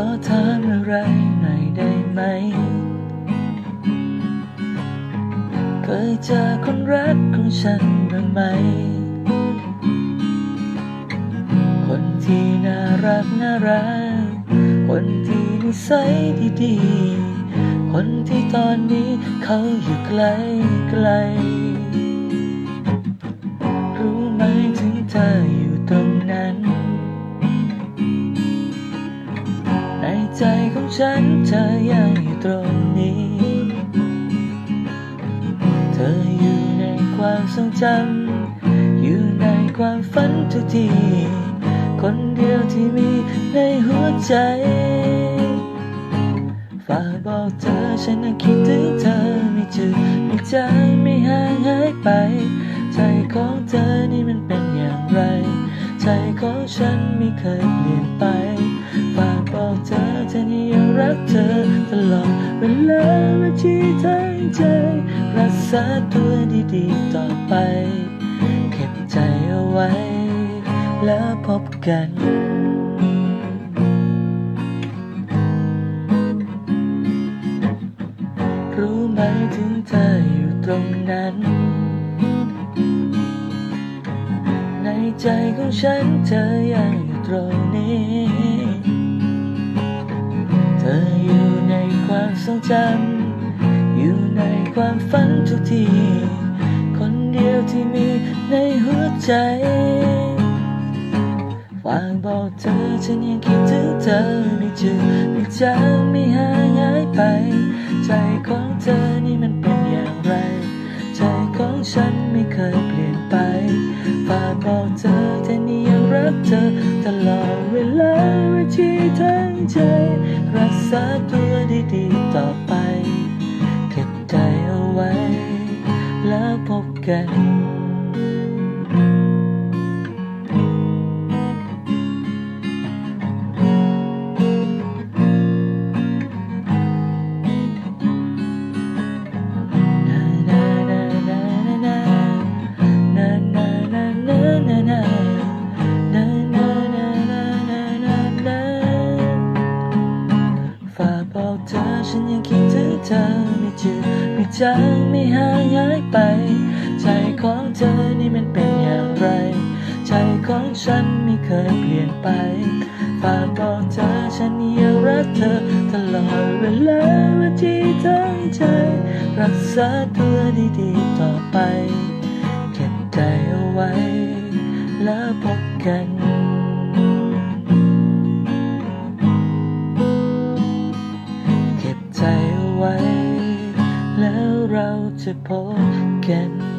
อถามอะไรหน่อยได้ไหม เคยเจอคนรักของฉันบ้างไหม คนที่น่ารักน่ารัก คนที่นิสัยดีๆ คนที่ตอนนี้เขาอยู่ไกลไกล รู้ไหมถึงเธออยู่ตรงนั้น ใจของฉันเธอยังอยู่ตรงนี้ เธออยู่ในความทรงจำ อยู่ในความฝันทุกที คนเดียวที่มีในหัวใจ ฝากบอกเธอฉันยังคิดถึงเธอไม่จืดไม่จางไม่ห่างหายไป ใจของเธอนี่มันเป็นอย่างไร ใจของฉันไม่เคยเปลี่ยนไป กเธอตลอดเวลาว่าที่ทั้งใจ รักษาตัวดีๆต่อไป เก็บใจเอาไว้ แล้วพบกันรู้ไหมถึงเธออยู่ตรงนั้น ในใจของฉันเธอยังอยู่ตรงนี้ ธออยู่ในความทรงจำอยู่ในความฝันทุกที คนเดียวที่มีในหัวใจฝากบอกเธอฉันยังคิดถึงเธอไม่จืดไม่จางไม่หางหายไป ใจของเธอนี่มันเป็นอย่างไร ใจของฉันไม่เคยเปลี่ยนไปฝากบอกเธอ เธอตลอดเวลาว้ที่ทั้งใจ รักษาตัวดีๆต่อ เธอฉันยังคิดถึงเธอไม่จืดไม่จางไม่หางหายไป ใจของเธอนี่มันเป็นอย่างไร ใจของฉันไม่เคยเปลี่ยนไป ฝากบอกเธอฉันยังรักเธอตลอดเวลาว่าที่ทั้งใจ รักษาตัวดีๆต่อไป เก็บใจเอาไว้แล้วพบกัน เราจะพบกัน